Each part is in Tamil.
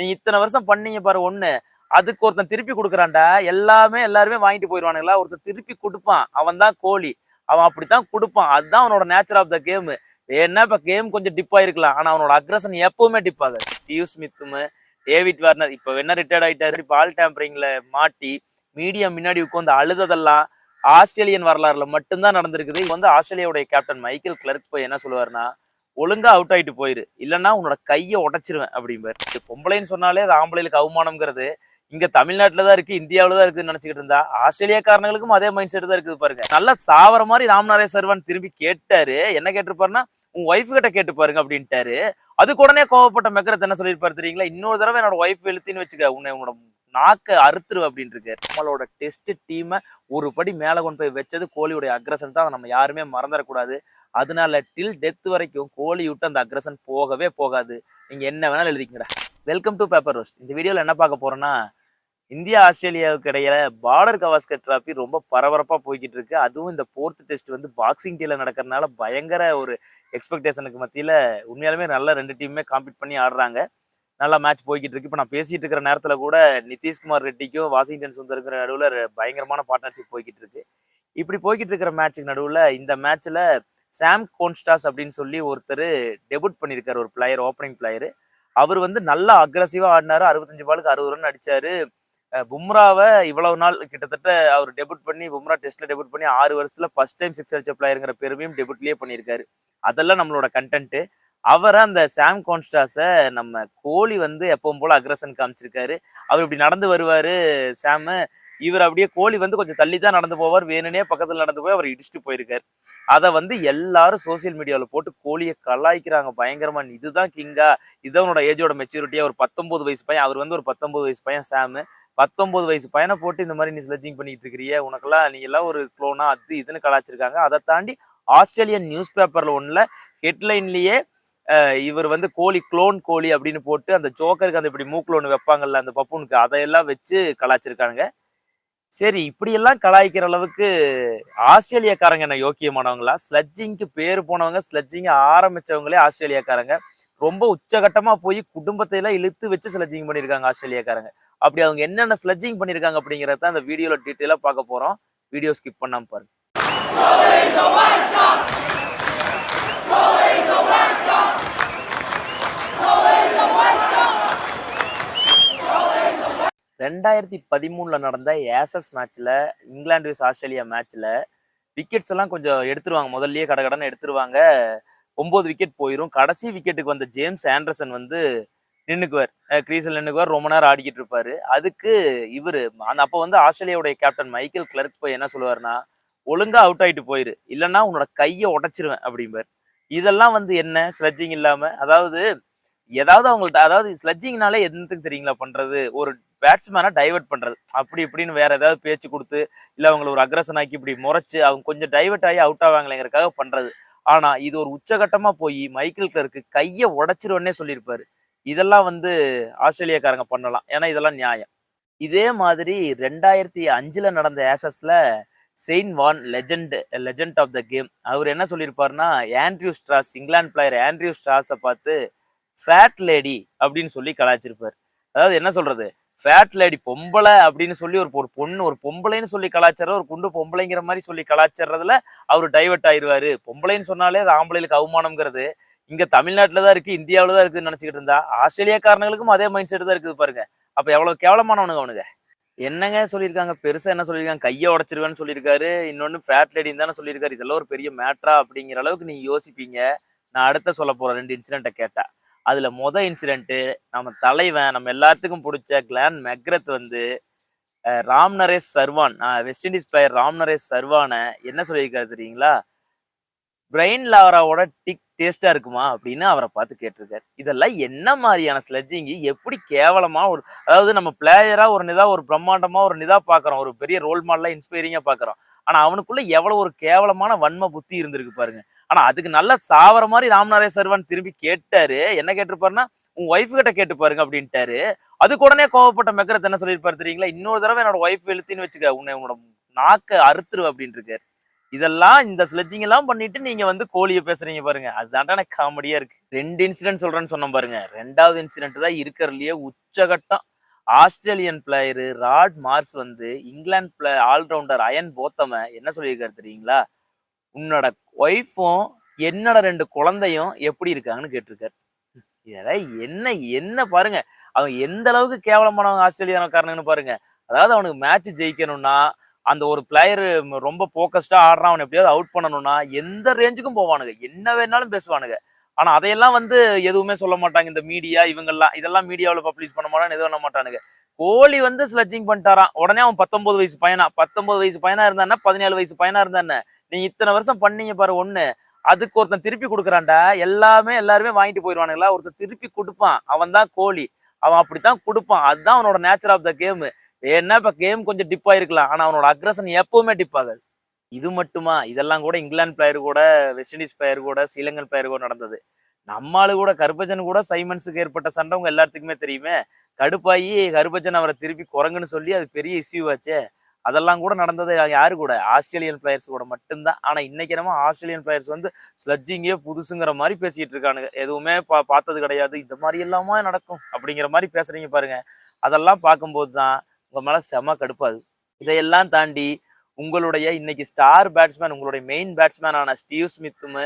நீங்க இத்தனை வருஷம் பண்ணீங்க பாரு ஒண்ணு. அதுக்கு ஒருத்தன் திருப்பி கொடுக்குறான்டா எல்லாமே எல்லாருமே வாங்கிட்டு போயிடுவானுங்களா? ஒருத்தன் திருப்பி கொடுப்பான். அவன் தான் கோழி. அவன் அப்படித்தான் கொடுப்பான். அதுதான் அவனோட நேச்சர் ஆஃப் த கேம் ஏன்னா இப்ப கேம் கொஞ்சம் டிப் ஆயிருக்கலாம். ஆனா அவனோட அக்ரஷன் எப்பவுமே டிப் ஆகாது. ஸ்டீவ் ஸ்மித்தும் டேவிட் வார்னர் இப்ப என்ன ரிட்டையர்ட் ஆயிட்டாரு பால் டேம்பரிங்ல மாட்டி மீடியா முன்னாடி உட்காந்து அழுததெல்லாம் ஆஸ்திரேலியன் வரலாறுல மட்டும்தான் நடந்திருக்குது. வந்து ஆஸ்திரேலியாவுடைய கேப்டன் மைக்கேல் கிளர்க் போய் என்ன சொல்லுவாருன்னா ஒழுங்கா அவுட் ஆயிட்டு போயிரு. இல்லைன்னா உன்னோட கையை உடைச்சிருவேன் அப்படிம்பாரு. இது பொம்பளைன்னு சொன்னாலே அது ஆம்பளைகளுக்கு அவமானம்ங்கிறது. இங்க தமிழ்நாட்டில் தான் இருக்கு இந்தியாவில் தான் இருக்குன்னு நினைச்சுக்கிட்டு இருந்தா ஆஸ்திரேலியாக்காரங்களுக்கும் அதே மைண்ட் செட் தான் இருக்குது பாருங்க. நல்லா சாவர மாதிரி ராம்நாரே சர்வன் திரும்பி கேட்டாரு. என்ன கேட்டிருப்பாருன்னா உங்க ஒய்ஃப் கிட்ட கேட்டு பாருங்க அப்படின்ட்டாரு. அதுக்கு உடனே கோவப்பட்ட மெக்கரத் என்ன சொல்லியிருப்பாரு தெரியுங்களா? இன்னொரு தடவை என்னோட ஒய்ஃப் எழுத்தின்னு வச்சுக்க உன்னை உன்னோட நாக்கை அறுத்துரு அப்படின்னு இருக்கு நம்மளோட டெஸ்ட் டீமை ஒரு படி மேலே கொண்டு போய் வச்சது கோலியுடைய அக்ரஸன் தான். அதை நம்ம யாருமே மறந்துடக்கூடாது. அதனால டில் டெத் வரைக்கும் கோலி விட்டு அந்த அக்ரஷன் போகவே போகாது. நீங்கள் என்ன வேணாலும் எழுதிக்கங்கடா வெல்கம் டு பேப்பர் ரோஸ்ட் இந்த வீடியோவில் என்ன பார்க்க போகிறோன்னா இந்தியா ஆஸ்திரேலியாவுக்கு இடையில பார்டர் கவாஸ்கர் ட்ராஃபி ரொம்ப பரபரப்பாக போய்கிட்டு இருக்கு. அதுவும் இந்த ஃபோர்த் டெஸ்ட் வந்து பாக்ஸிங் டீல நடக்கிறதுனால பயங்கர ஒரு எக்ஸ்பெக்டேஷனுக்கு மத்தியில் உண்மையாலுமே நல்ல ரெண்டு டீமுமே காம்பீட் பண்ணி ஆடுறாங்க. நல்லா மேட்ச் போய்கிட்டு இருக்கு. இப்போ நான் பேசிட்டு இருக்கிற நேரத்தில் கூட நிதிஷ்குமார் ரெட்டிக்கும் வாஷிங்டன் சுந்தருங்கிற நடுவில் பயங்கரமான பார்ட்னர்ஷிப் போய்கிட்டு இருக்கு. இப்படி போய்கிட்டு இருக்கிற மேட்சுக்கு நடுவில் இந்த மேட்ச்சில் சாம் கோன்ஸ்டாஸ் அப்படின்னு சொல்லி ஒருத்தர் டெபுட் பண்ணியிருக்காரு ஒரு பிளேயர் ஓப்பனிங் பிளேயர் அவர் வந்து நல்லா அக்ரஸிவாக ஆடினாரு. அறுபத்தஞ்சு பாலுக்கு அறுபது ரன் அடித்தார் பும்ராவை இவ்வளவு நாள் கிட்டத்தட்ட அவர் டெபுட் பண்ணி பும்ரா டெஸ்ட்ல டெபுட் பண்ணி ஆறு வருஷத்துல ஃபர்ஸ்ட் டைம் சிக்ஸ் அடிச்ச பிளேயருங்கிற பெருமையும் டெபுட்லயே பண்ணியிருக்காரு. அதெல்லாம் நம்மளோட கண்டென்ட்டு அவரை அந்த சாம் கான்ஸ்டாஸை நம்ம கோலி வந்து எப்பவும் போல அக்ரஷன் காமிச்சிருக்காரு. அவர் இப்படி நடந்து வருவார் சாமு. இவர் அப்படியே கோலி வந்து கொஞ்சம் தள்ளி தான் நடந்து போவார். வேணுனே பக்கத்தில் நடந்து போய் அவர் இடிச்சுட்டு போயிருக்காரு. அதை வந்து எல்லாரும் சோசியல் மீடியாவில் போட்டு கோலியை கலாய்க்கிறாங்க பயங்கரமா. இதுதான் கிங்கா. இதுதான் உன்னோட ஏஜோட மெச்சூரிட்டியாக ஒரு பத்தொம்பது வயசு பையன் அவர் வந்து ஒரு பத்தொம்பது வயசு பையன் சாமு. பத்தொம்பது வயசு பையனை போட்டு இந்த மாதிரி நீ ஸ்லெட்ஜிங் பண்ணிட்டு இருக்கிறிய. உனக்கெல்லாம் நீ எல்லாம் ஒரு குளோனா அது இதுன்னு கலாச்சிருக்காங்க அதை தாண்டி ஆஸ்திரேலியன் நியூஸ் பேப்பரில் ஒன்றில் ஹெட்லைன்லேயே இவர் வந்து கோழி குளோன் கோழி அப்படின்னு போட்டு அந்த ஜோக்கருக்கு அந்த இப்படி மூக்கில் ஒன்று வைப்பாங்கல்ல அந்த பப்புனுக்கு அதையெல்லாம் வச்சு கலாச்சிருக்காங்க சரி இப்படியெல்லாம் கலாய்க்கிற அளவுக்கு ஆஸ்திரேலியாக்காரங்க என்ன யோக்கியமானவங்களா? ஸ்லட்ஜிங்க்கு பேர் போனவங்க ஸ்லட்ஜிங் ஆரம்பித்தவங்களே ஆஸ்திரேலியாக்காரங்க. ரொம்ப உச்சகட்டமாக போய் குடும்பத்தை எல்லாம் இழுத்து வச்சு ஸ்லட்ஜிங் பண்ணியிருக்காங்க ஆஸ்திரேலியாக்காரங்க. அப்படி அவங்க என்னென்ன ஸ்லட்ஜிங் பண்ணியிருக்காங்க அப்படிங்கிறத அந்த வீடியோவில் டீட்டெயிலாக பார்க்க போகிறோம் வீடியோ ஸ்கிப் பண்ணாமல் பாருங்க. ரெண்டாயிரத்தி பதிமூணில் நடந்த ஏசஸ் மேட்ச்சில் இங்கிலாந்து vs ஆஸ்திரேலியா மேட்ச்சில் விக்கெட்ஸ் எல்லாம் கொஞ்சம் எடுத்துருவாங்க. முதல்லயே கடகடன்னு எடுத்துருவாங்க. ஒம்பது விக்கெட் போயிடும் கடைசி விக்கெட்டுக்கு வந்த ஜேம்ஸ் ஆண்டர்சன் வந்து நின்றுக்குவார் கிரீஸில் நின்னுக்குவார். ரொம்ப நேரம் ஆடிக்கிட்டு இருப்பார். அதுக்கு இவரு அந்த அப்போ வந்து ஆஸ்திரேலியாவுடைய கேப்டன் மைக்கேல் கிளர்க் போய் என்ன சொல்லுவாருன்னா ஒழுங்கா அவுட் ஆயிட்டு போயிரு. இல்லைன்னா உன்னோட கையை உடைச்சிருவேன் அப்படிம்பார். இதெல்லாம் வந்து என்ன? ஸ்லட்ஜிங் இல்லாம அதாவது ஏதாவது அவங்கள்ட்ட அதாவது ஸ்லட்ஜிங்னாலே என்னத்துக்கு தெரியுங்களா பண்றது? ஒரு பேட்ஸ்மேனை டைவர்ட் பண்றது. அப்படி இப்படின்னு வேற ஏதாவது பேச்சு கொடுத்து இல்ல அவங்களை ஒரு அக்ரஷன் ஆக்கி இப்படி முறைச்சு அவங்க கொஞ்சம் டைவர்ட் ஆகி அவுட் ஆவாங்களேங்கிறக்காக பண்றது. ஆனா இது ஒரு உச்சகட்டமா போய் மைக்கேல் கிளர்க்கு கையை உடைச்சிருவன்னே சொல்லியிருப்பாரு. இதெல்லாம் வந்து ஆஸ்திரேலியாக்காரங்க பண்ணலாம். ஏன்னா இதெல்லாம் நியாயம். இதே மாதிரி ரெண்டாயிரத்தி அஞ்சுல நடந்த ஏசஸ்ல Shane Warne legend legend of the game அவர் என்ன சொல்லியிருப்பாருன்னா Andrew Strauss England player Andrew ஸ்ட்ராஸை பார்த்து ஃபேட் லேடி அப்படின்னு சொல்லி கலாய்ச்சிருப்பார். அதாவது என்ன சொல்றது? ஃபேட் லேடி பொம்பளை அப்படின்னு சொல்லி ஒரு ஒரு பொண்ணு ஒரு பொம்பளைன்னு சொல்லி கலாச்சாரம் ஒரு குண்டு பொம்பளைங்கிற மாதிரி சொல்லி கலாச்சாரத்துல அவர் டைவர்ட் ஆயிருவாரு. பொம்பளைன்னு சொன்னாலே அது ஆம்பளைகளுக்கு அவமானம்ங்கிறது. இங்க தமிழ்நாட்டில் தான் இருக்கு இந்தியாவில தான் இருக்குன்னு நினைச்சுக்கிட்டு இருந்தா ஆஸ்திரேலியாக்காரங்களுக்கும் அதே மைண்ட் செட் தான் இருக்குது பாருங்க. அப்ப எவ்வளவு கேவலமானவனுங்க அவனுங்க. என்னங்க சொல்லியிருக்காங்க? பெருசாக என்ன சொல்லியிருக்காங்க? கையை உடச்சிருவேன்னு சொல்லியிருக்காரு. இன்னொன்னு ஃபேட் லேடின்னு தானே சொல்லியிருக்காரு. இதெல்லாம் ஒரு பெரிய மேட்ரா அப்படிங்கிற அளவுக்கு நீங்கள் யோசிப்பீங்க. நான் அடுத்த சொல்ல போகிறேன் ரெண்டு இன்சிடெண்ட்டை கேட்டேன் அதில் மொதல் இன்சிடென்ட்டு நம்ம தலைவன் நம்ம எல்லாத்துக்கும் பிடிச்ச கிளான் மெக்ரத் வந்து Ram Naresh Sarwan West Indies player Ram Naresh சர்வானை என்ன சொல்லியிருக்காரு தெரியுங்களா? பிரெயின் லாவராவோட டிக் டேஸ்ட்டாக இருக்குமா அப்படின்னு அவரை பார்த்து கேட்டிருக்காரு. இதெல்லாம் என்ன மாதிரியான ஸ்லெட்ஜிங்கு எப்படி கேவலமாக ஒரு அதாவது நம்ம பிளேயராக ஒரு நிதா ஒரு பிரம்மாண்டமாக ஒரு நிதா பார்க்குறோம். ஒரு பெரிய ரோல் மாடலாக இன்ஸ்பைரிங்காக பார்க்குறோம். ஆனால் அவனுக்குள்ளே எவ்வளோ ஒரு கேவலமான வன்ம புத்தி இருந்திருக்கு பாருங்கள் ஆனா அதுக்கு நல்லா சாவர மாதிரி ராம்நாரே சர்வான் திரும்பி கேட்டாரு. என்ன கேட்டிருப்பாருன்னா உன் ஒய்ஃப் கிட்ட கேட்டு பாருங்க அப்படின்ட்டாரு. அதுக்கு உடனே கோவப்பட்ட மெக்கரத் என்ன சொல்லியிருப்பாரு தெரியுங்களா? இன்னொரு தடவை என்னோட ஒய்ஃப் எழுத்தின்னு வச்சுக்க உன்னை உன்னோட நாக்கை அறுத்துரு அப்படின்னு இருக்காரு இதெல்லாம் இந்த ஸ்லெட்ஜிங் எல்லாம் பண்ணிட்டு நீங்க வந்து கோழியை பேசுறீங்க பாருங்க. அதுதான்டா எனக்கு காமெடியா இருக்கு. ரெண்டு இன்சிடென்ட் சொல்றேன்னு சொன்னோம் பாருங்க. ரெண்டாவது இன்சிடென்ட் தான் இருக்கிறதுலயே உச்சகட்டம். ஆஸ்திரேலியன் பிளேயரு ராட் மார்ஸ் வந்து England play allrounder Ian Botham என்ன சொல்லியிருக்காரு தெரியுங்களா? உன்னோட ஒய்ஃபும் என்னோட ரெண்டு குழந்தையும் எப்படி இருக்காங்கன்னு கேட்டிருக்காரு. இதெல்லாம் என்ன என்ன பாருங்க. அவன் எந்த அளவுக்கு கேவலமானவங்க ஆஸ்திரேலியாக்காரனுன்னு பாருங்க. அதாவது அவனுக்கு மேட்ச் ஜெயிக்கணும்னா அந்த ஒரு பிளேயர் ரொம்ப ஃபோக்கஸ்டா ஆடுறான் அவனை எப்படியாவது அவுட் பண்ணணும்னா எந்த ரேஞ்சுக்கும் போவானுங்க. என்ன வேணாலும் பேசுவானுங்க. ஆனா அதையெல்லாம் வந்து எதுவுமே சொல்ல மாட்டாங்க. இந்த மீடியா இவங்கெல்லாம் இதெல்லாம் மீடியாவில் பப்ளிஷ் பண்ண மாட்டான்னு எதுவும் பண்ண மாட்டானுங்க. கோலி வந்து ஸ்லட்ஜிங் பண்ணிட்டாரான் உடனே அவன் பத்தொன்பது வயசு பையனா. பத்தொன்பது வயசு பையனா இருந்தானே பதினேழு வயசு பையனா இருந்தானே. நீ இத்தனை வருஷம் பண்ணீங்க பாரு ஒண்ணு. அதுக்கு ஒருத்தன் திருப்பி கொடுக்குறான்டா. எல்லாமே எல்லாருமே வாங்கிட்டு போயிடுவானுங்களா? ஒருத்தன் திருப்பி கொடுப்பான். அவன் தான் கோலி. அவன் அப்படித்தான் கொடுப்பான். அதுதான் அவனோட நேச்சர் ஆஃப் த கேமு ஏன்னா இப்ப கேம் கொஞ்சம் டிப் ஆயிருக்கலாம். ஆனா அவனோட அக்ரஷன் எப்பவுமே டிப் ஆகாது. இது மட்டுமா? இதெல்லாம் கூட இங்கிலாந்து பிளேயர் கூட வெஸ்ட் இண்டீஸ் பிளேயர் கூட ஸ்ரீலங்கன் பிளேயர் கூட நடந்தது. நம்மாளு கூட கருப்பஜன் கூட சைமன்ஸுக்கு ஏற்பட்ட சண்டை உங்க எல்லாத்துக்குமே தெரியுமே? கடுப்பாயி கருப்பஜன் அவரை திருப்பி குரங்குன்னு சொல்லி அது பெரிய இஷ்யூ ஆச்சே. அதெல்லாம் கூட நடந்தது யாரு கூட? ஆஸ்திரேலியன் பிளேயர்ஸ் கூட மட்டும்தான். ஆனா இன்னைக்கு நம்ம ஆஸ்திரேலியன் பிளேயர்ஸ் வந்து ஸ்லட்ஜிங்கே புதுசுங்கிற மாதிரி பேசிட்டு இருக்கானுங்க. எதுவுமே பா பார்த்தது கிடையாது. இந்த மாதிரி எல்லாமே நடக்கும் அப்படிங்கிற மாதிரி பேசுறீங்க பாருங்க. அதெல்லாம் பார்க்கும்போது தான் உங்க மேல செம கடுப்பாது இதையெல்லாம் தாண்டி உங்களுடைய இன்னைக்கு ஸ்டார் பேட்ஸ்மேன் உங்களுடைய மெயின் பேட்ஸ்மேனான ஸ்டீவ் ஸ்மித்தும்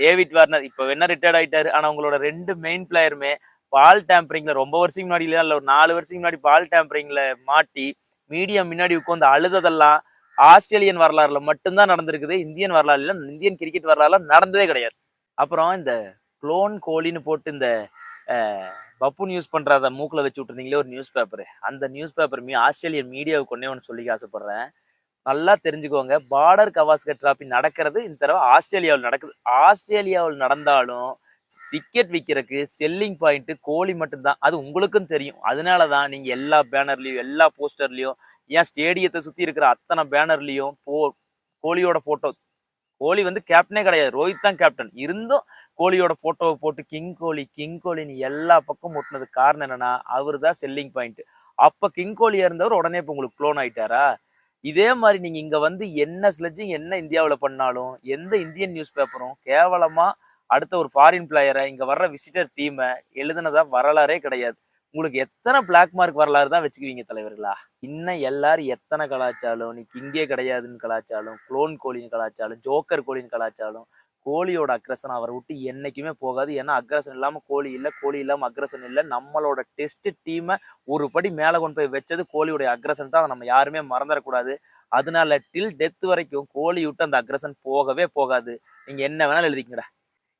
டேவிட் வார்னர் இப்போ வேணா ரிட்டையர்ட் ஆயிட்டாரு. ஆனா உங்களோட ரெண்டு மெயின் பிளேயருமே பால் டேம்பரிங்ல ரொம்ப வருஷம் முன்னாடி இல்ல ஒரு நாலு வருஷம் முன்னாடி பால் டேம்பரிங்ல மாட்டி மீடியா முன்னாடி உட்காந்து அழுததெல்லாம் ஆஸ்திரேலியன் வரலாறுல மட்டும்தான் நடந்திருக்குது. இந்தியன் வரலாறுல இந்தியன் கிரிக்கெட் வரலாறுல நடந்ததே கிடையாது. அப்புறம் இந்த குளோன் கோலின்னு போட்டு இந்த அஹ், பப்புன் யூஸ் பண்றத மூக்குல வச்சு விட்டுருந்தீங்களே ஒரு நியூஸ் பேப்பர் அந்த நியூஸ் பேப்பர் மீ ஆஸ்திரேலியன் மீடியாவுக்கு ஒன்றே ஒன்று சொல்லி ஆசைப்படுறேன் நல்லா தெரிஞ்சுக்கோங்க. பார்டர் கவாஸ்கர் டிராபி நடக்கிறது இந்த தடவை ஆஸ்திரேலியாவில் நடக்குது. ஆஸ்திரேலியாவில் நடந்தாலும் டிக்கெட் விற்கிறதுக்கு செல்லிங் பாயிண்ட்டு கோலி மட்டும்தான். அது உங்களுக்கும் தெரியும். அதனால தான் நீங்கள் எல்லா பேனர்லேயும் எல்லா போஸ்டர்லேயும் ஏன் ஸ்டேடியத்தை சுற்றி இருக்கிற அத்தனை பேனர்லேயும் போ கோலியோட ஃபோட்டோ கோலி வந்து கேப்டனே கிடையாது. ரோஹித் தான் கேப்டன் இருந்தும் கோலியோட ஃபோட்டோவை போட்டு கிங் கோலி கிங் கோலின்னு எல்லா பக்கம் ஒட்டினது காரணம் என்னென்னா அவர் தான் செல்லிங் பாயிண்ட்டு அப்போ கிங் கோலியாக இருந்தவர் உடனே இப்போ உங்களுக்கு க்ளோன் ஆயிட்டாரா? இதே மாதிரி நீங்க இங்க வந்து என்ன ஸ்லெட்ஜிங் என்ன இந்தியாவில் பண்ணாலும் எந்த இந்தியன் நியூஸ் பேப்பரும் கேவலமா அடுத்த ஒரு ஃபாரின் பிளேயரை இங்க வர்ற விசிட்டர் டீமை எழுதுனதா வரலாறே கிடையாது. உங்களுக்கு எத்தனை பிளாக் மார்க் வரலாறு தான் வச்சுக்குவீங்க தலைவர்களா? இன்னும் எல்லாரும் எத்தனை கலாச்சாரம்? நீ இங்கே கிடையாதுன்னு கலாச்சாலும் குளோன் கோழின்னு கலாச்சாரம் ஜோக்கர் கோழின்னு கலாச்சாலும் கோழியோட அக்ரஷன் அவரை விட்டு என்றைக்குமே போகாது. ஏன்னா அக்ரஷன் இல்லாமல் கோழி இல்லை கோழி இல்லாமல் அக்ரஷன் இல்லை. நம்மளோட டெஸ்ட் டீமை ஒரு படி மேலே கொண்டு போய் வச்சது கோழியோடைய அக்ரஷன் தான். அதை நம்ம யாருமே மறந்துடக்கூடாது. அதனால டில் டெத் வரைக்கும் கோழி விட்டு அந்த அக்ரஷன் போகவே போகாது. நீங்கள் என்ன வேணாலும் எழுதிக்கங்கடா.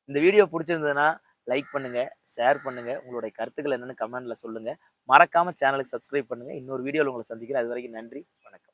இந்த வீடியோ பிடிச்சிருந்ததுன்னா லைக் பண்ணுங்கள் ஷேர் பண்ணுங்கள் உங்களுடைய கருத்துக்கள் என்னென்னு கமெண்ட்டில் சொல்லுங்கள் மறக்காம சேனலுக்கு சப்ஸ்கிரைப் பண்ணுங்க. இன்னொரு வீடியோவில் உங்களை சந்திக்கிறேன். அது வரைக்கும் நன்றி வணக்கம்.